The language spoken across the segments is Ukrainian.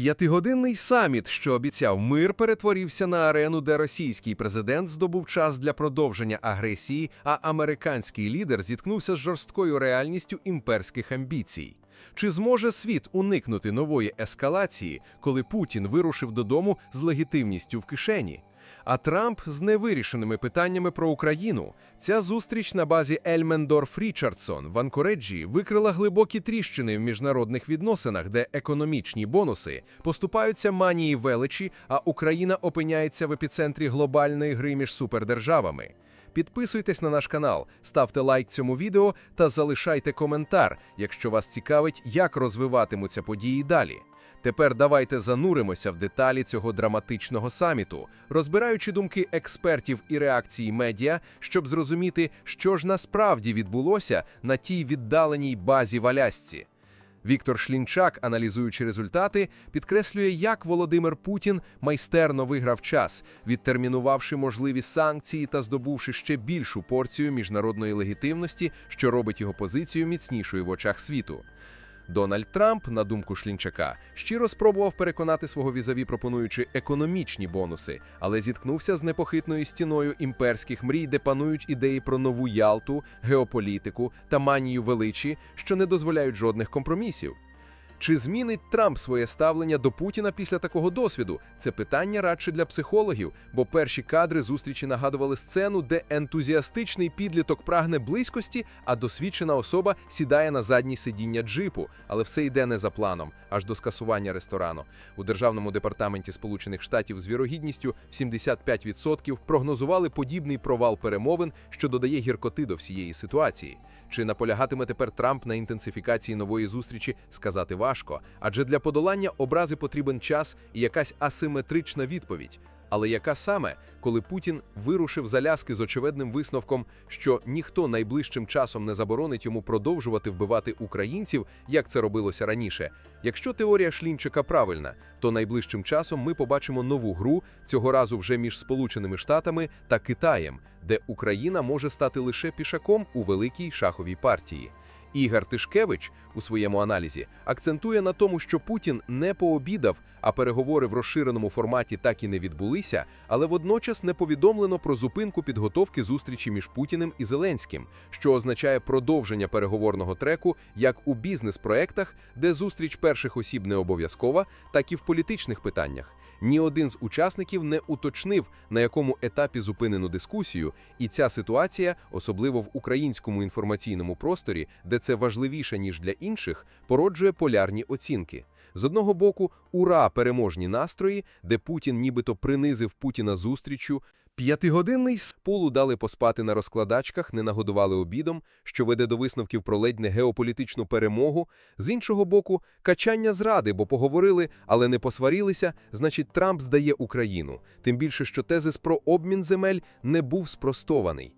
П'ятигодинний саміт, що обіцяв мир, перетворився на арену, де російський президент здобув час для продовження агресії, а американський лідер зіткнувся з жорсткою реальністю імперських амбіцій. Чи зможе світ уникнути нової ескалації, коли Путін вирушив додому з легітимністю в кишені? А Трамп з невирішеними питаннями про Україну. Ця зустріч на базі Ельмендорф Річардсон в Анкореджі викрила глибокі тріщини в міжнародних відносинах, де економічні бонуси поступаються манії величі, а Україна опиняється в епіцентрі глобальної гри між супердержавами. Підписуйтесь на наш канал, ставте лайк цьому відео та залишайте коментар, якщо вас цікавить, як розвиватимуться події далі. Тепер давайте зануримося в деталі цього драматичного саміту, розбираючи думки експертів і реакції медіа, щоб зрозуміти, що ж насправді відбулося на тій віддаленій базі в Алясці. Віктор Шлінчак, аналізуючи результати, підкреслює, як Володимир Путін майстерно виграв час, відтермінувавши можливі санкції та здобувши ще більшу порцію міжнародної легітимності, що робить його позицію міцнішою в очах світу. Дональд Трамп, на думку Шлінчака, щиро спробував переконати свого візаві, пропонуючи економічні бонуси, але зіткнувся з непохитною стіною імперських мрій, де панують ідеї про нову Ялту, геополітику та манію величі, що не дозволяють жодних компромісів. Чи змінить Трамп своє ставлення до Путіна після такого досвіду? Це питання радше для психологів, бо перші кадри зустрічі нагадували сцену, де ентузіастичний підліток прагне близькості, а досвідчена особа сідає на заднє сидіння джипу, але все йде не за планом, аж до скасування ресторану. У державному департаменті Сполучених Штатів з вірогідністю в 75% прогнозували подібний провал перемовин, що додає гіркоти до всієї ситуації. Чи наполягатиме тепер Трамп на інтенсифікації нової зустрічі, сказати важко, адже для подолання образи потрібен час і якась асиметрична відповідь. Але яка саме, коли Путін вирушив з Аляски з очевидним висновком, що ніхто найближчим часом не заборонить йому продовжувати вбивати українців, як це робилося раніше? Якщо теорія Шлінчика правильна, то найближчим часом ми побачимо нову гру цього разу вже між Сполученими Штатами та Китаєм, де Україна може стати лише пішаком у великій шаховій партії. Ігор Тишкевич у своєму аналізі акцентує на тому, що Путін не пообідав, а переговори в розширеному форматі так і не відбулися, але водночас не повідомлено про зупинку підготовки зустрічі між Путіним і Зеленським, що означає продовження переговорного треку як у бізнес-проектах, де зустріч перших осіб не обов'язкова, так і в політичних питаннях. Ні один з учасників не уточнив, на якому етапі зупинено дискусію, і ця ситуація, особливо в українському інформаційному просторі, де це важливіше ніж для інших, породжує полярні оцінки. З одного боку, ура, переможні настрої, де Путін нібито принизив Путіна зустрічю. П'ятигодинний сполу дали поспати на розкладачках, не нагодували обідом, що веде до висновків про ледь не геополітичну перемогу. З іншого боку, качання зради, бо поговорили, але не посварилися, значить, Трамп здає Україну. Тим більше, що тезис про обмін земель не був спростований.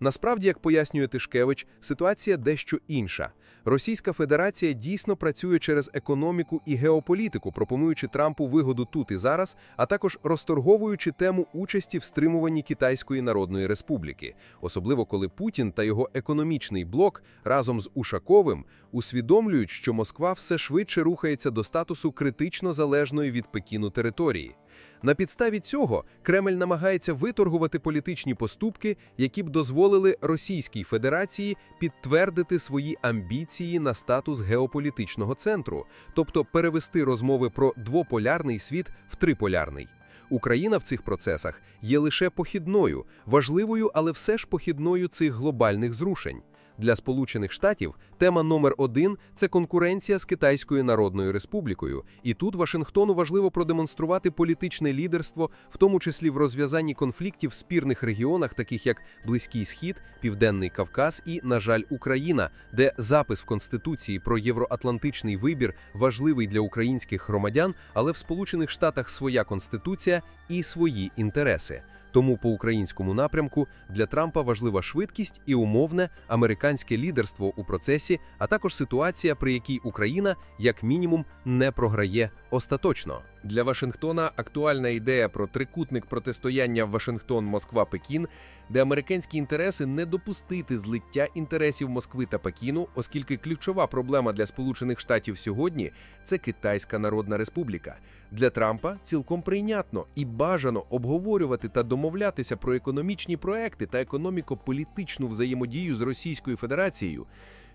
Насправді, як пояснює Тишкевич, ситуація дещо інша. Російська Федерація дійсно працює через економіку і геополітику, пропонуючи Трампу вигоду тут і зараз, а також розторговуючи тему участі в стримуванні Китайської Народної Республіки, особливо коли Путін та його економічний блок разом з Ушаковим усвідомлюють, що Москва все швидше рухається до статусу критично залежної від Пекіну території. На підставі цього Кремль намагається виторгувати політичні поступки, які б дозволили Російській Федерації підтвердити свої амбіції на статус геополітичного центру, тобто перевести розмови про двополярний світ в триполярний. Україна в цих процесах є лише похідною, важливою, але все ж похідною цих глобальних зрушень. Для Сполучених Штатів тема номер один це конкуренція з Китайською Народною Республікою, і тут Вашингтону важливо продемонструвати політичне лідерство, в тому числі в розв'язанні конфліктів в спірних регіонах, таких як Близький Схід, Південний Кавказ і, на жаль, Україна, де запис в Конституції про євроатлантичний вибір важливий для українських громадян, але в Сполучених Штатах своя конституція і свої інтереси. Тому по українському напрямку для Трампа важлива швидкість і умовне американське лідерство у процесі, а також ситуація, при якій Україна як мінімум не програє остаточно. Для Вашингтона актуальна ідея про трикутник протистояння Вашингтон-Москва-Пекін, де американські інтереси не допустити злиття інтересів Москви та Пекіну, оскільки ключова проблема для Сполучених Штатів сьогодні це Китайська Народна Республіка. Для Трампа цілком прийнятно і бажано обговорювати та домовлятися про економічні проекти та економіко-політичну взаємодію з Російською Федерацією.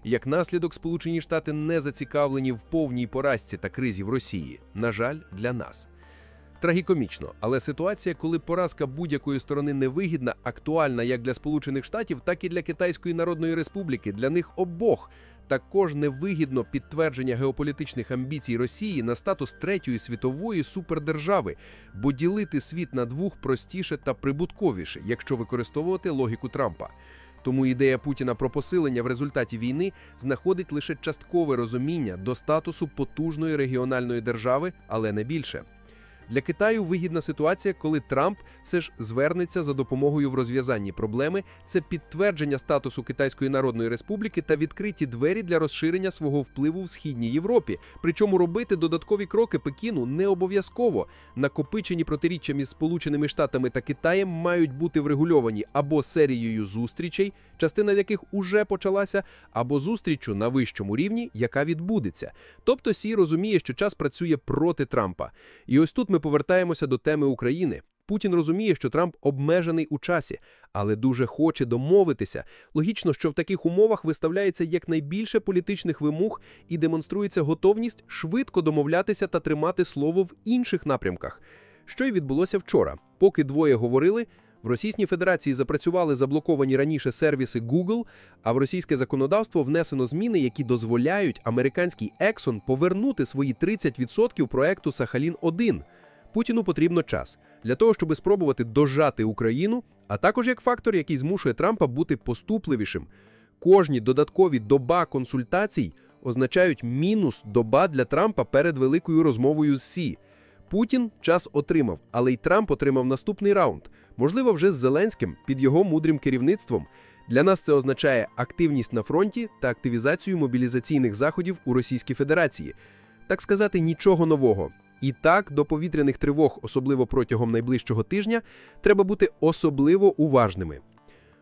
Як наслідок, Сполучені Штати не зацікавлені в повній поразці та кризі в Росії. На жаль, для нас. Трагікомічно, але ситуація, коли поразка будь-якої сторони невигідна, актуальна як для Сполучених Штатів, так і для Китайської Народної Республіки, для них обох. Також невигідно підтвердження геополітичних амбіцій Росії на статус третьої світової супердержави, бо ділити світ на двох простіше та прибутковіше, якщо використовувати логіку Трампа. Тому ідея Путіна про посилення в результаті війни знаходить лише часткове розуміння до статусу потужної регіональної держави, але не більше. Для Китаю вигідна ситуація, коли Трамп все ж звернеться за допомогою в розв'язанні проблеми. Це підтвердження статусу Китайської Народної Республіки та відкриті двері для розширення свого впливу в східній Європі. Причому робити додаткові кроки Пекіну не обов'язково. Накопичені протиріччя між Сполученими Штатами та Китаєм мають бути врегульовані або серією зустрічей, частина яких уже почалася, або зустрічю на вищому рівні, яка відбудеться. Тобто Сі розуміє, що час працює проти Трампа. І ось тут ми повертаємося до теми України. Путін розуміє, що Трамп обмежений у часі, але дуже хоче домовитися. Логічно, що в таких умовах виставляється якнайбільше політичних вимог і демонструється готовність швидко домовлятися та тримати слово в інших напрямках. Що й відбулося вчора. Поки двоє говорили, в Російській Федерації запрацювали заблоковані раніше сервіси Google, а в російське законодавство внесено зміни, які дозволяють американський Exxon повернути свої 30% проекту Сахалін-1. Путіну потрібно час для того, щоб спробувати дожати Україну, а також як фактор, який змушує Трампа бути поступливішим. Кожні додаткові доба консультацій означають мінус доба для Трампа перед великою розмовою з Сі. Путін час отримав, але й Трамп отримав наступний раунд, можливо, вже з Зеленським під його мудрим керівництвом. Для нас це означає активність на фронті та активізацію мобілізаційних заходів у Російській Федерації. Так сказати, нічого нового. І так, до повітряних тривог, особливо протягом найближчого тижня, треба бути особливо уважними.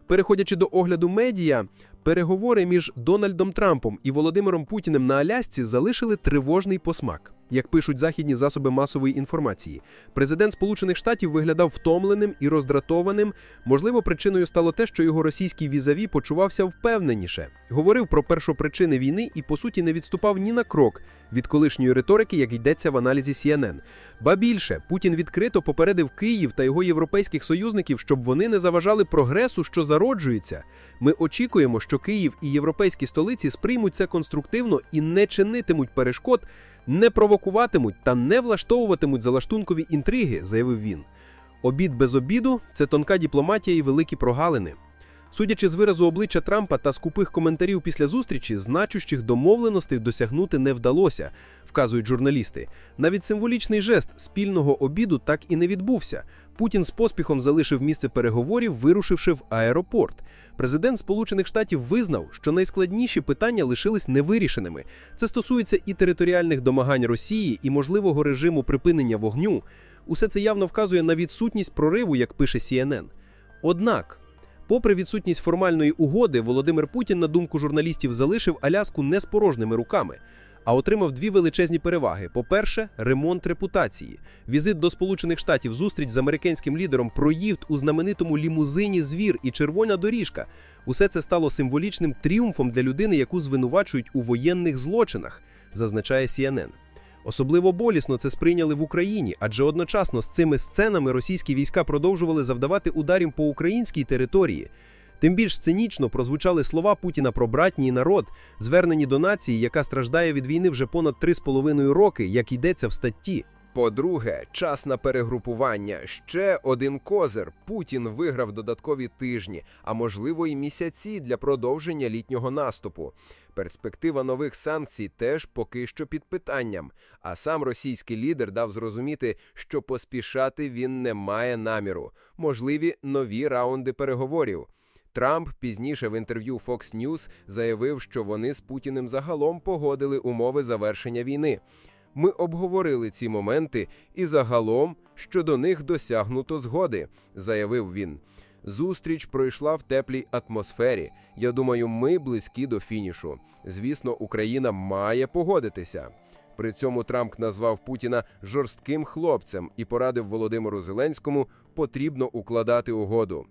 Переходячи до огляду медіа, переговори між Дональдом Трампом і Володимиром Путіним на Алясці залишили тривожний посмак. Як пишуть західні засоби масової інформації, президент Сполучених Штатів виглядав втомленим і роздратованим. Можливо, причиною стало те, що його російський візаві почувався впевненіше, говорив про першопричини війни і, по суті, не відступав ні на крок від колишньої риторики, як йдеться в аналізі CNN. Ба більше Путін відкрито попередив Київ та його європейських союзників, щоб вони не заважали прогресу, що зароджується. Ми очікуємо, що Київ і європейські столиці сприймуть це конструктивно і не чинитимуть перешкод не провокуватимуть та не влаштовуватимуть залаштункові інтриги, заявив він. Обід без обіду це тонка дипломатія і великі прогалини. Судячи з виразу обличчя Трампа та скупих коментарів після зустрічі, значущих домовленостей досягнути не вдалося, вказують журналісти. Навіть символічний жест спільного обіду так і не відбувся. Путін з поспіхом залишив місце переговорів, вирушивши в аеропорт. Президент Сполучених Штатів визнав, що найскладніші питання лишились невирішеними. Це стосується і територіальних домагань Росії, і можливого режиму припинення вогню. Усе це явно вказує на відсутність прориву, як пише CNN. Однак. Попри відсутність формальної угоди, Володимир Путін, на думку журналістів, залишив Аляску не з порожніми руками, а отримав дві величезні переваги: по-перше, ремонт репутації. Візит до Сполучених Штатів, зустріч з американським лідером, проїзд у знаменитому лімузині звір і червона доріжка. Усе це стало символічним тріумфом для людини, яку звинувачують у воєнних злочинах, зазначає CNN. Особливо болісно це сприйняли в Україні, адже одночасно з цими сценами російські війська продовжували завдавати ударів по українській території. Тим більш цинічно прозвучали слова Путіна про братній народ, звернені до нації, яка страждає від війни вже понад 3,5 роки, як йдеться в статті. По-друге, час на перегрупування. Ще один козир. Путін виграв додаткові тижні, а можливо і місяці для продовження літнього наступу. Перспектива нових санкцій теж поки що під питанням. А сам російський лідер дав зрозуміти, що поспішати він не має наміру. Можливі нові раунди переговорів. Трамп пізніше в інтерв'ю Fox News заявив, що вони з Путіним загалом погодили умови завершення війни. Ми обговорили ці моменти і загалом щодо них досягнуто згоди, заявив він. Зустріч пройшла в теплій атмосфері. Я думаю, ми близькі до фінішу. Звісно, Україна має погодитися. При цьому Трамп назвав Путіна жорстким хлопцем і порадив Володимиру Зеленському потрібно укладати угоду.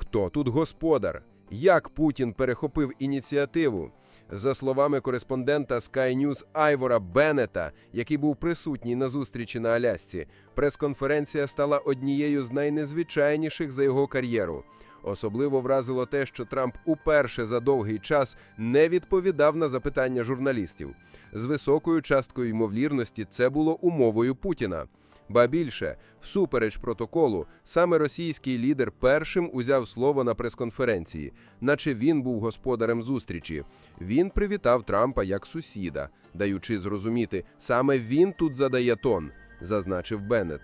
Хто тут господар? Як Путін перехопив ініціативу? За словами кореспондента Sky News Айвора Беннета, який був присутній на зустрічі на Алясці, прес-конференція стала однією з найнезвичайніших за його кар'єру. Особливо вразило те, що Трамп уперше за довгий час не відповідав на запитання журналістів. З високою часткою ймовірності це було умовою Путіна. Ба більше, всупереч протоколу, саме російський лідер першим узяв слово на прес-конференції, наче він був господарем зустрічі. Він привітав Трампа як сусіда, даючи зрозуміти, саме він тут задає тон, зазначив Беннет.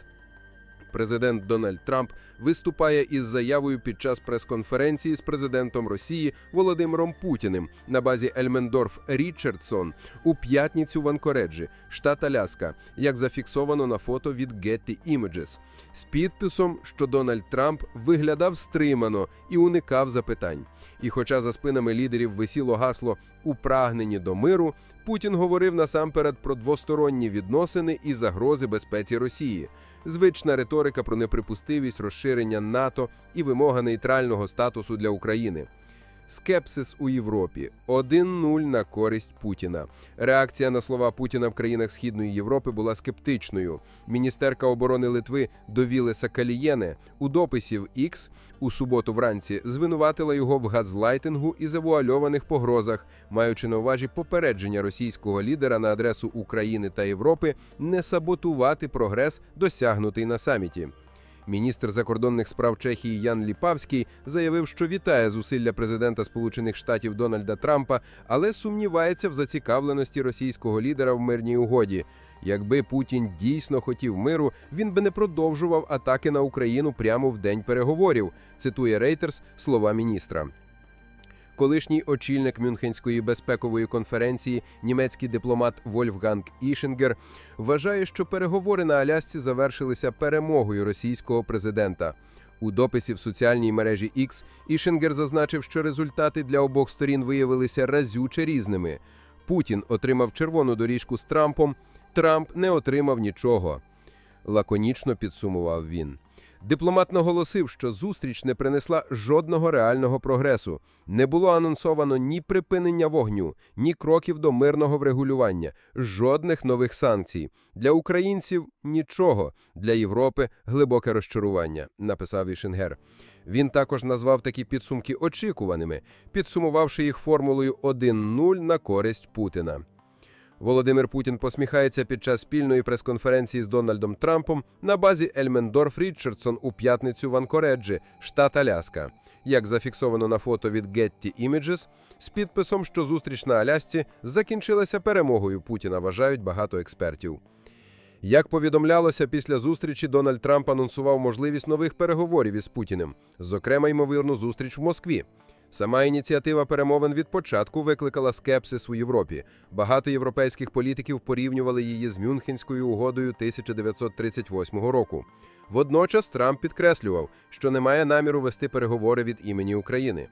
Президент Дональд Трамп виступає із заявою під час прес-конференції з президентом Росії Володимиром Путіним на базі Ельмендорф Річардсон у п'ятницю в Анкореджі, штат Аляска, як зафіксовано на фото від Getty Images, з підписом, що Дональд Трамп виглядав стримано і уникав запитань. І хоча за спинами лідерів висіло гасло у прагненні до миру, Путін говорив насамперед про двосторонні відносини і загрози безпеці Росії звична риторика про неприпустивість розширення НАТО і вимога нейтрального статусу для України. Скепсис у Європі 1-0 на користь Путіна. Реакція на слова Путіна в країнах Східної Європи була скептичною. Міністерка оборони Литви Довіле Сакалієне у дописі в X у суботу вранці звинуватила його в газлайтингу і завуальованих погрозах, маючи на увазі попередження російського лідера на адресу України та Європи не саботувати прогрес, досягнутий на саміті. Міністр закордонних справ Чехії Ян Ліпавський заявив, що вітає зусилля президента Сполучених Штатів Дональда Трампа, але сумнівається в зацікавленості російського лідера в мирній угоді. Якби Путін дійсно хотів миру, він би не продовжував атаки на Україну прямо в день переговорів. Цитує Рейтерс слова міністра. Колишній очільник Мюнхенської безпекової конференції, німецький дипломат Вольфганг Ішингер, вважає, що переговори на Алясці завершилися перемогою російського президента. У дописі в соціальній мережі X Ішингер зазначив, що результати для обох сторін виявилися разюче різними. Путін отримав червону доріжку з Трампом, Трамп не отримав нічого. Лаконічно підсумував він. Дипломат наголосив, що зустріч не принесла жодного реального прогресу. Не було анонсовано ні припинення вогню, ні кроків до мирного врегулювання, жодних нових санкцій. Для українців нічого, для Європи глибоке розчарування, написав Ішенгер. Він також назвав такі підсумки очікуваними, підсумувавши їх формулою 1-0 на користь Путіна. Володимир Путін посміхається під час спільної прес-конференції з Дональдом Трампом на базі Ельмендорф Річардсон у п'ятницю в Анкореджі, штат Аляска. Як зафіксовано на фото від Getty Images, з підписом, що зустріч на Алясці закінчилася перемогою Путіна, вважають багато експертів. Як повідомлялося, після зустрічі Дональд Трамп анонсував можливість нових переговорів із Путіним, зокрема ймовірну зустріч в Москві. Сама ініціатива перемовин від початку викликала скепсис у Європі. Багато європейських політиків порівнювали її з Мюнхенською угодою 1938 року. Водночас Трамп підкреслював, що не має наміру вести переговори від імені України.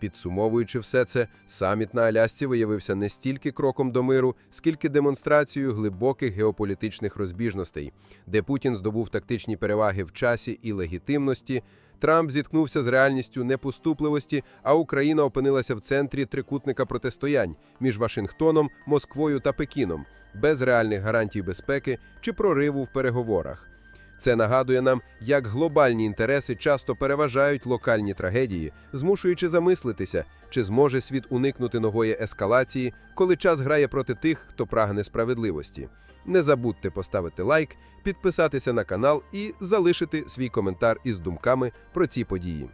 Підсумовуючи все це, саміт на Алясці виявився не стільки кроком до миру, скільки демонстрацією глибоких геополітичних розбіжностей, де Путін здобув тактичні переваги в часі і легітимності. Трамп зіткнувся з реальністю непоступливості, а Україна опинилася в центрі трикутника протистоянь між Вашингтоном, Москвою та Пекіном, без реальних гарантій безпеки чи прориву в переговорах. Це нагадує нам, як глобальні інтереси часто переважають локальні трагедії, змушуючи замислитися, чи зможе світ уникнути нової ескалації, коли час грає проти тих, хто прагне справедливості. Не забудьте поставити лайк, підписатися на канал і залишити свій коментар із думками про ці події.